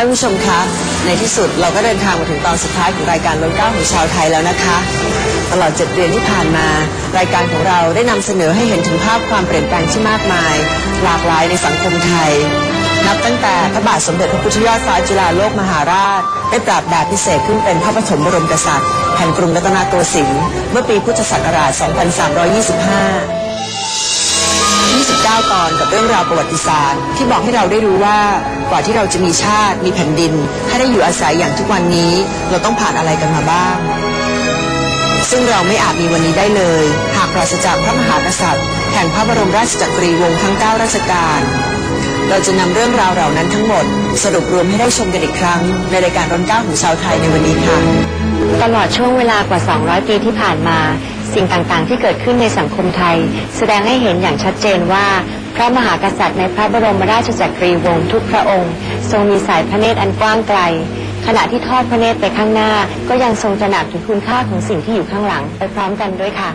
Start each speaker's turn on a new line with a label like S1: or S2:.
S1: านผู้ชมคะ ในที่สุดเราก็เดินทางมาถึงตอนสุดท้ายของรายการล้นเก้าของชาวไทยแล้วนะคะ ตลอดเจ็ดเดือนที่ผ่านมา รายการของเราได้นำเสนอให้เห็นถึงภาพความเปลี่ยนแปลงที่มากมาย หลากหลายในสังคมไทย นับตั้งแต่พระบาทสมเด็จพระพุทธยอดฟ้าจุฬาโลกมหาราช ได้ปราบดาพิเศษขึ้นเป็นพระปฐมบรมกษัตริย์แห่งกรุงรัตนโกสินทร์เมื่อปีพุทธศักราช 2325 9 ตอนกับเรื่องราวประวัติศาสตร์ที่บอกให้เราได้รู้ว่ากว่าที่เราจะมีชาติมีแผ่นดิน ให้ได้อยู่อาศัยอย่างทุกวันนี้ เราต้องผ่านอะไรกันมาบ้าง ซึ่งเราไม่อาจมีวันนี้ได้เลย หากปราศจากพระมหากษัตริย์แห่งพระบรมราชจักรีวงศ์ทั้ง 9 ราชการ เราจะนำเรื่องราวเหล่านั้นทั้งหมด สรุปรวมให้ได้ชมกันอีกครั้ง ในรายการร้อนเก้าของชาวไทยในวันนี้ค่ะ
S2: ตลอดช่วงเวลากว่า 200 ปีที่ผ่านมา สิ่งต่างๆ ที่เกิดขึ้นในสังคมไทย แสดงให้เห็นอย่างชัดเจนว่า พระมหากษัตริย์ในพระบรมราชจักรีวงศ์ทุกพระองค์ ทรงมีสายพระเนตรอันกว้างไกล ขณะที่ทอดพระเนตรไปข้างหน้า ก็ยังทรงตระหนักถึงคุณค่าของสิ่งที่อยู่ข้างหลังไปพร้อมกันด้วยค่ะ